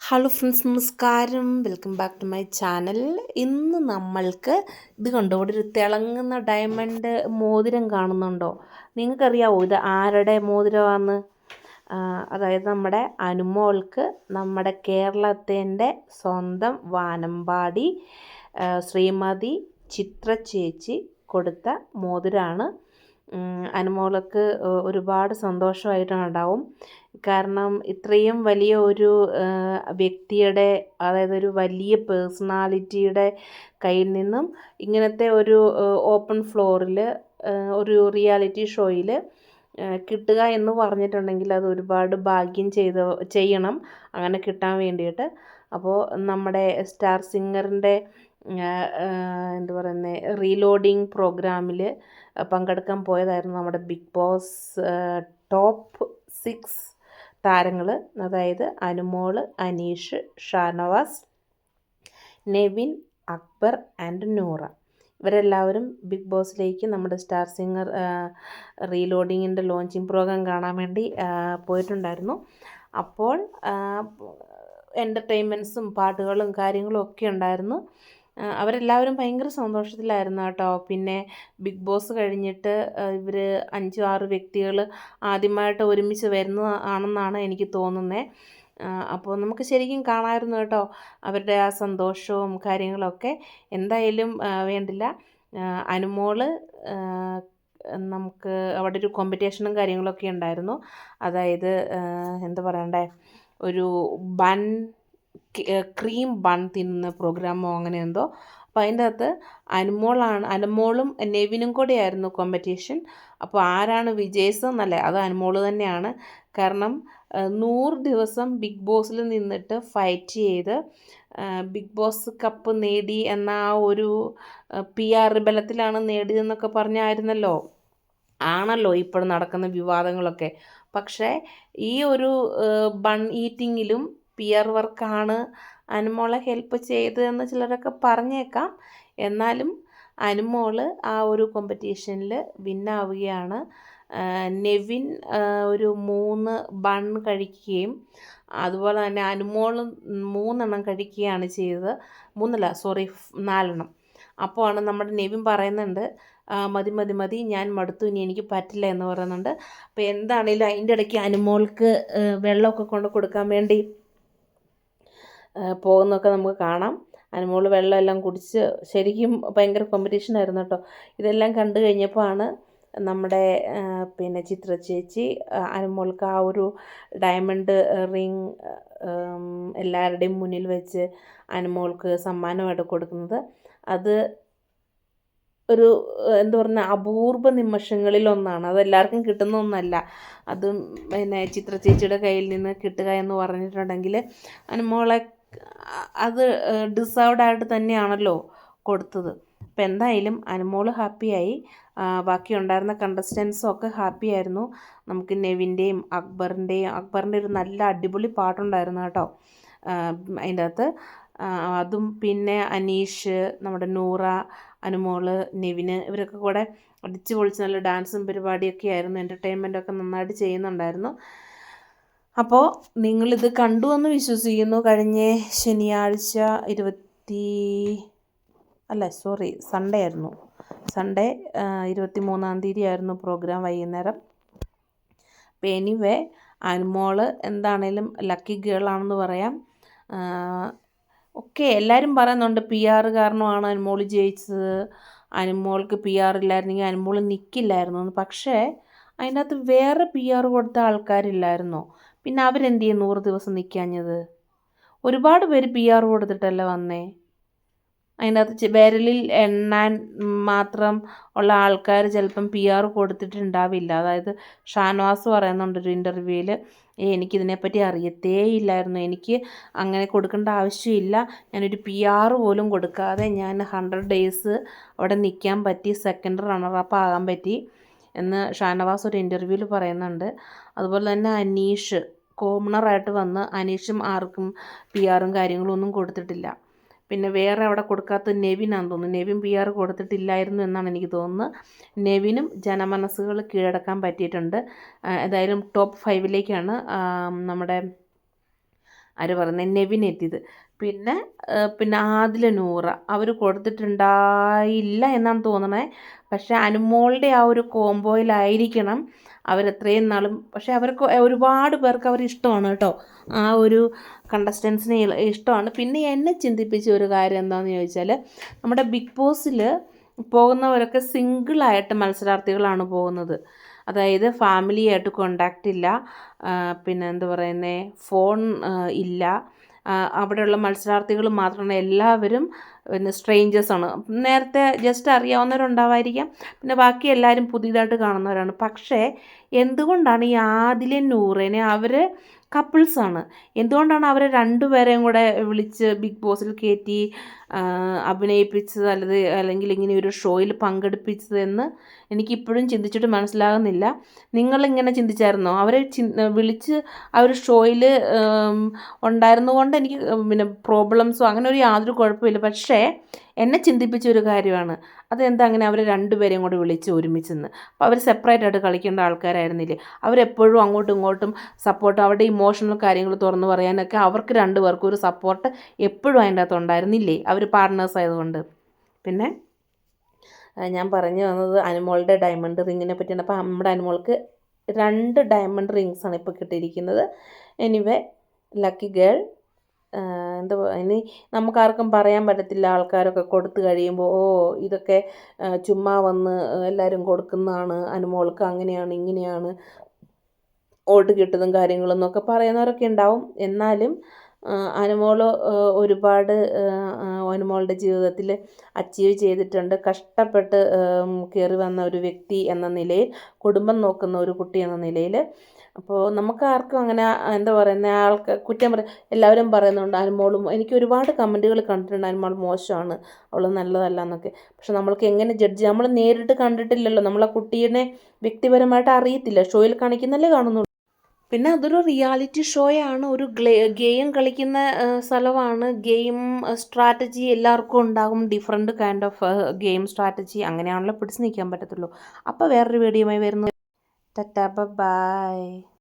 Hello friends നമസ്കാരം. Welcome back to my channel ഇന്ന് നമ്മൾക്ക് ഇത് കണ്ടോ? ഇവിടെ ഒരു തിളങ്ങുന്ന ഡയമണ്ട് മോതിരം കാണുന്നുണ്ടോ? നിങ്ങൾക്കറിയാവോ ഇത് ആരുടെ മോതിരമാണെന്ന് അതായത് നമ്മുടെ അനുമോൾക്ക് നമ്മുടെ കേരളത്തിന്റെ സ്വന്തം വാനമ്പാടി ശ്രീമതി ചിത്ര ചേച്ചി കൊടുത്ത മോതിരമാണ് അനുമോൾക്ക് ഒരുപാട് സന്തോഷമായിട്ടുണ്ടാവും കാരണം ഇത്രയും വലിയ ഒരു വ്യക്തിയുടെ അതായത് ഒരു വലിയ പേഴ്സണാലിറ്റിയുടെ കയ്യിൽ നിന്നും ഇങ്ങനത്തെ ഒരു ഓപ്പൺ ഫ്ലോറിൽ ഒരു റിയാലിറ്റി ഷോയിൽ കിട്ടുക എന്ന് പറഞ്ഞിട്ടുണ്ടെങ്കിൽ അത് ഒരുപാട് ഭാഗ്യം ചെയ്ത് ചെയ്യണം. അങ്ങനെ കിട്ടാൻ വേണ്ടിയിട്ട്. അപ്പോൾ നമ്മുടെ സ്റ്റാർ സിംഗറിന്റെ എന്താ പറയുന്നത് റീലോഡിങ് പ്രോഗ്രാമിൽ പങ്കെടുക്കാൻ പോയതായിരുന്നു നമ്മുടെ ബിഗ് ബോസ് ടോപ്പ് സിക്സ് താരങ്ങൾ അതായത് അനുമോൾ അനീഷ് ഷാനവാസ് നെവിൻ അക്ബർ ആൻഡ് നൂറ. ഇവരെല്ലാവരും ബിഗ് ബോസിലേക്ക് നമ്മുടെ സ്റ്റാർ സിംഗർ റീലോഡിങ്ങിന്റെ ലോഞ്ചിങ് പ്രോഗ്രാം കാണാൻ വേണ്ടി പോയിട്ടുണ്ടായിരുന്നു. അപ്പോൾ എന്റർടൈൻമെന്റ്സും പാട്ടുകളും കാര്യങ്ങളും ഒക്കെ ഉണ്ടായിരുന്നു. അവരെല്ലാവരും ഭയങ്കര സന്തോഷത്തിലായിരുന്നു കേട്ടോ. പിന്നെ ബിഗ് ബോസ് കഴിഞ്ഞിട്ട് ഇവർ അഞ്ച് ആറ് വ്യക്തികൾ ആദ്യമായിട്ട് ഒരുമിച്ച് വരുന്ന ആണെന്നാണ് എനിക്ക് തോന്നുന്നത് അപ്പോൾ നമുക്ക് ശരിക്കും കാണാമായിരുന്നു കേട്ടോ അവരുടെ ആ സന്തോഷവും കാര്യങ്ങളൊക്കെ. എന്തായാലും വേണ്ടില്ല. അനുമോൾ നമുക്ക് അവിടെ ഒരു കോമ്പറ്റീഷനും കാര്യങ്ങളൊക്കെ ഉണ്ടായിരുന്നു. അതായത് എന്താ പറയണ്ടേ? ഒരു ബൺ ക്രീം ബൺ തിന്നുന്ന പ്രോഗ്രാമോ അങ്ങനെ എന്തോ. അപ്പോൾ അതിന്റെ അകത്ത് അനുമോളാണ് അനുമോളും നെവിനും കൂടെയായിരുന്നു കോമ്പറ്റീഷൻ അപ്പോൾ ആരാണ് വിജയിച്ചത് എന്നല്ലേ അത് അനുമോൾ തന്നെയാണ്. കാരണം നൂറ് ദിവസം ബിഗ് ബോസിൽ നിന്നിട്ട് ഫൈറ്റ് ചെയ്ത് ബിഗ് ബോസ് കപ്പ് നേടി എന്ന ആ ഒരു പി ആർ ബലത്തിലാണ് നേടിയതെന്നൊക്കെ പറഞ്ഞായിരുന്നല്ലോ. ആണല്ലോ ഇപ്പോൾ നടക്കുന്ന വിവാദങ്ങളൊക്കെ. പക്ഷേ ഈ ഒരു ബൺ ഈറ്റിങ്ങിലും പിയർ വർക്കാണ് അനുമോളെ ഹെൽപ്പ് ചെയ്തതെന്ന് ചിലരൊക്കെ പറഞ്ഞേക്കാം. എന്നാലും അനുമോൾ ആ ഒരു കോമ്പറ്റീഷനിൽ വിന്നാവുകയാണ് നെവിൻ ഒരു മൂന്ന് ബൺ കഴിക്കുകയും അതുപോലെ തന്നെ അനുമോളും മൂന്നെണ്ണം കഴിക്കുകയാണ് ചെയ്തത്. മൂന്നല്ല സോറി നാലെണ്ണം. അപ്പോൾ ആണ് നമ്മുടെ നെവിൻ പറയുന്നുണ്ട് മതി മതി മതി ഞാൻ മടുത്തു ഇനി എനിക്ക് പറ്റില്ല എന്ന് പറയുന്നുണ്ട്. അപ്പോൾ എന്താണേലും അതിന്റെ ഇടയ്ക്ക് അനുമോൾക്ക് വെള്ളമൊക്കെ കൊണ്ട് കൊടുക്കാൻ വേണ്ടി പോകുന്നതൊക്കെ നമുക്ക് കാണാം. അതിന് വെള്ളം വെള്ളമെല്ലാം കുടിച്ച് ശരിക്കും ഭയങ്കര കോമ്പറ്റീഷൻ ആയിരുന്നു കേട്ടോ. ഇതെല്ലാം കണ്ടു കഴിഞ്ഞപ്പോൾ ആണ് നമ്മുടെ പിന്നെ ചിത്ര ചേച്ചി അനുമോൾക്ക് ആ ഒരു ഡയമണ്ട് റിങ് എല്ലാവരുടെയും മുന്നിൽ വെച്ച് അനുമോൾക്ക് സമ്മാനമായിട്ട് കൊടുക്കുന്നത്. അത് ഒരു എന്താ പറയുക അപൂർവ നിമിഷങ്ങളിലൊന്നാണ്. അത് എല്ലാവർക്കും കിട്ടുന്ന ഒന്നല്ല. അതും പിന്നെ ചിത്ര ചേച്ചിയുടെ കയ്യിൽ നിന്ന് കിട്ടുക എന്ന് പറഞ്ഞിട്ടുണ്ടെങ്കിൽ അനുമോളെ അത് ഡിസേർവ്ഡ് ആയിട്ട് തന്നെയാണല്ലോ കൊടുത്തത്. അപ്പം എന്തായാലും അനുമോൾ ഹാപ്പിയായി. ബാക്കി ഉണ്ടായിരുന്ന കണ്ടസ്റ്റൻസും ഒക്കെ ഹാപ്പി ആയിരുന്നു നമുക്ക് നെവിന്റെയും അക്ബറിന്റെയും അക്ബറിന്റെ ഒരു നല്ല അടിപൊളി പാട്ടുണ്ടായിരുന്നു കേട്ടോ അതിന്റെ അകത്ത്. അതും പിന്നെ അനീഷ് നമ്മുടെ നൂറ അനുമോൾ നെവിന് ഇവരൊക്കെ കൂടെ അടിച്ച് പൊളിച്ച് നല്ല ഡാൻസും പരിപാടിയൊക്കെ ആയിരുന്നു എന്റർടൈൻമെന്റ് ഒക്കെ നന്നായിട്ട് ചെയ്യുന്നുണ്ടായിരുന്നു. അപ്പോൾ നിങ്ങളിത് കണ്ടു എന്ന് വിശ്വസിക്കുന്നു കഴിഞ്ഞ ശനിയാഴ്ച ഇരുപത്തി അല്ല സോറി സൺഡേ ആയിരുന്നു. സൺഡേ ഇരുപത്തി മൂന്നാം തീയതി ആയിരുന്നു പ്രോഗ്രാം വൈകുന്നേരം. അപ്പോൾ എനിവേ അനുമോൾ എന്താണേലും ലക്കി ഗേൾ ആണെന്ന് പറയാം. ഒക്കെ എല്ലാവരും പറയുന്നുണ്ട് പി ആർ കാരണമാണ് അനുമോൾ ജയിച്ചത്. അനുമോൾക്ക് പി ആർ ഇല്ലായിരുന്നെങ്കിൽ അനുമോൾ നിൽക്കില്ലായിരുന്നു പക്ഷേ അതിനകത്ത് വേറെ പി ആർ കൊടുത്ത ആൾക്കാരില്ലായിരുന്നോ. പിന്നെ അവരെന്ത് ചെയ്യും നൂറ് ദിവസം നിൽക്കാഞ്ഞത് ഒരുപാട് പേര് പി ആർ കൊടുത്തിട്ടല്ലേ വന്നേ? ചെ- വിരലിൽ എണ്ണാൻ മാത്രം ഉള്ള ആൾക്കാർ ചിലപ്പം പി ആർ കൊടുത്തിട്ടുണ്ടാവില്ല. അതായത് ഷാനവാസ് പറയുന്നുണ്ട് ഒരു ഇന്റർവ്യൂവിൽ എനിക്കിതിനെപ്പറ്റി അറിയത്തേ ഇല്ലായിരുന്നു എനിക്ക് അങ്ങനെ കൊടുക്കേണ്ട ആവശ്യമില്ല. ഞാനൊരു പി ആർ പോലും കൊടുക്കാതെ ഞാൻ ഹൺഡ്രഡ് ഡേയ്സ് അവിടെ നിൽക്കാൻ പറ്റി സെക്കൻഡ് റണ്ണറപ്പ് ആകാൻ പറ്റി. എന്ന് ഷാനവാസ് ഒരു ഇന്റർവ്യൂവിൽ പറയുന്നുണ്ട്. അതുപോലെ തന്നെ അനീഷ് കോമണറായിട്ട് വന്ന് അനീഷും ആർക്കും പി ആറും കാര്യങ്ങളും ഒന്നും കൊടുത്തിട്ടില്ല. പിന്നെ വേറെ അവിടെ കൊടുക്കാത്ത നെവിനാന്ന് തോന്നുന്നു. നെവിൻ പി ആർ കൊടുത്തിട്ടില്ലായിരുന്നു എന്നാണ് എനിക്ക് തോന്നുന്നത്. നെവിനും ജനമനസ്സുകൾ കീഴടക്കാൻ പറ്റിയിട്ടുണ്ട്. ഏതായാലും ടോപ്പ് ഫൈവിലേക്കാണ് നമ്മുടെ ആര് പറയുന്നത് നെവിൻ എത്തിയത്. പിന്നെ പിന്നെ ആദില നൂറ. അവർ കൊടുത്തിട്ടുണ്ടായില്ല എന്നാണ് തോന്നണേ. പക്ഷേ അനുമോളുടെ ആ ഒരു കോംബോയിലായിരിക്കണം അവരെത്രയും നാളും. പക്ഷെ അവർക്ക് ഒരുപാട് പേർക്ക് അവർ ഇഷ്ടമാണ് കേട്ടോ. ആ ഒരു കണ്ടസ്റ്റൻസിനെ ഇഷ്ടമാണ്. പിന്നെ എന്നെ ചിന്തിപ്പിച്ച ഒരു കാര്യം എന്താണെന്ന് ചോദിച്ചാൽ നമ്മുടെ ബിഗ് ബോസിൽ പോകുന്നവരൊക്കെ സിംഗിളായിട്ട് മത്സരാർത്ഥികളാണ് പോകുന്നത്. അതായത് ഫാമിലിയായിട്ട് കോണ്ടാക്റ്റ് ഇല്ല. പിന്നെ എന്താ പറയുന്നത് ഫോൺ ഇല്ല. അവിടെയുള്ള മത്സരാർത്ഥികൾ മാത്രമാണ് എല്ലാവരും പിന്നെ സ്ട്രേഞ്ചേഴ്സാണ് നേരത്തെ ജസ്റ്റ് അറിയാവുന്നവരുണ്ടാവായിരിക്കാം. പിന്നെ ബാക്കി എല്ലാവരും പുതിയതായിട്ട് കാണുന്നവരാണ്. പക്ഷേ എന്തുകൊണ്ടാണ് ഈ ആദിലെ നൂറേനെ അവർ കപ്പിൾസാണ് എന്തുകൊണ്ടാണ് അവരെ രണ്ടുപേരെയും കൂടെ വിളിച്ച് ബിഗ് ബോസിൽ കയറ്റി അഭിനയിപ്പിച്ചത് അല്ലത് അല്ലെങ്കിൽ ഇങ്ങനെ ഒരു ഷോയിൽ പങ്കെടുപ്പിച്ചത് എന്ന് എനിക്കിപ്പോഴും ചിന്തിച്ചിട്ട് മനസ്സിലാകുന്നില്ല. നിങ്ങളിങ്ങനെ ചിന്തിച്ചായിരുന്നോ? അവരെ വിളിച്ച് ആ ഒരു ഷോയിൽ ഉണ്ടായിരുന്നുകൊണ്ട് എനിക്ക് പിന്നെ പ്രോബ്ലംസോ അങ്ങനെ ഒരു യാതൊരു കുഴപ്പമില്ല. പക്ഷേ എന്നെ ചിന്തിപ്പിച്ച ഒരു കാര്യമാണ്. അതെന്താ അങ്ങനെ അവർ രണ്ടുപേരെയും കൂടെ വിളിച്ച് ഒരുമിച്ചെന്ന്. അപ്പോൾ അവർ സെപ്പറേറ്റ് ആയിട്ട് കളിക്കേണ്ട ആൾക്കാരായിരുന്നില്ലേ? അവരെപ്പോഴും അങ്ങോട്ടും ഇങ്ങോട്ടും സപ്പോർട്ട് അവരുടെ ഇമോഷണൽ കാര്യങ്ങൾ തുറന്നു പറയാനൊക്കെ അവർക്ക് രണ്ടുപേർക്കും ഒരു സപ്പോർട്ട് എപ്പോഴും അതിന്റെ അകത്ത് ഉണ്ടായിരുന്നില്ലേ? അവർ പാർട്ട്നേഴ്സ് ആയതുകൊണ്ട്. പിന്നെ ഞാൻ പറഞ്ഞു വന്നത് അനുമോളുടെ ഡയമണ്ട് റിങ്ങിനെ പറ്റിയാണ്. അപ്പോൾ നമ്മുടെ അനുമോൾക്ക് രണ്ട് ഡയമണ്ട് റിങ്സ് ആണ് ഇപ്പോൾ കിട്ടിയിരിക്കുന്നത്. എനിവേ ലക്കി ഗേൾ എന്താ ഇനി നമുക്കാർക്കും പറയാൻ പറ്റത്തില്ല ആൾക്കാരൊക്കെ കൊടുത്തു കഴിയുമ്പോൾ ഓ ഇതൊക്കെ ചുമ്മാ വന്ന് എല്ലാവരും കൊടുക്കുന്നതാണ് അനുമോൾക്ക് അങ്ങനെയാണ് ഇങ്ങനെയാണ് വോട്ട് കിട്ടുന്നതും കാര്യങ്ങളും എന്നൊക്കെ പറയുന്നവരൊക്കെ ഉണ്ടാവും. എന്നാലും അനുമോൾ ഒരുപാട് അനുമോളുടെ ജീവിതത്തിൽ അച്ചീവ് ചെയ്തിട്ടുണ്ട്. കഷ്ടപ്പെട്ട് കയറി വന്ന ഒരു വ്യക്തി എന്ന നിലയിൽ കുടുംബം നോക്കുന്ന ഒരു കുട്ടി എന്ന നിലയിൽ അപ്പോൾ നമുക്ക് ആർക്കും അങ്ങനെ എന്താ പറയുന്നത് ആൾക്ക് കുറ്റം പറ എല്ലാവരും പറയുന്നുണ്ട് അനുമോളും എനിക്ക് ഒരുപാട് കമന്റുകൾ കണ്ടിട്ടുണ്ട് അനുമോൾ മോശമാണ് അവൾ നല്ലതല്ല എന്നൊക്കെ. പക്ഷെ നമ്മൾക്ക് എങ്ങനെ ജഡ്ജ് നമ്മൾ നേരിട്ട് കണ്ടിട്ടില്ലല്ലോ നമ്മളെ കുട്ടീനെ വ്യക്തിപരമായിട്ട് അറിയത്തില്ല. ഷോയിൽ കാണിക്കുന്നല്ലേ കാണുന്നുള്ളൂ. പിന്നെ അതൊരു റിയാലിറ്റി ഷോയാണ്. ഒരു ഗെയിം കളിക്കുന്ന സ്ഥലമാണ്. ഗെയിം സ്ട്രാറ്റജി എല്ലാവർക്കും ഉണ്ടാകും. Different kind of game strategy അങ്ങനെയാണല്ലോ പിടിച്ച് നിൽക്കാൻ പറ്റത്തുള്ളൂ. അപ്പോൾ വേറൊരു വീഡിയോയുമായി വരുന്നു. Tata bye.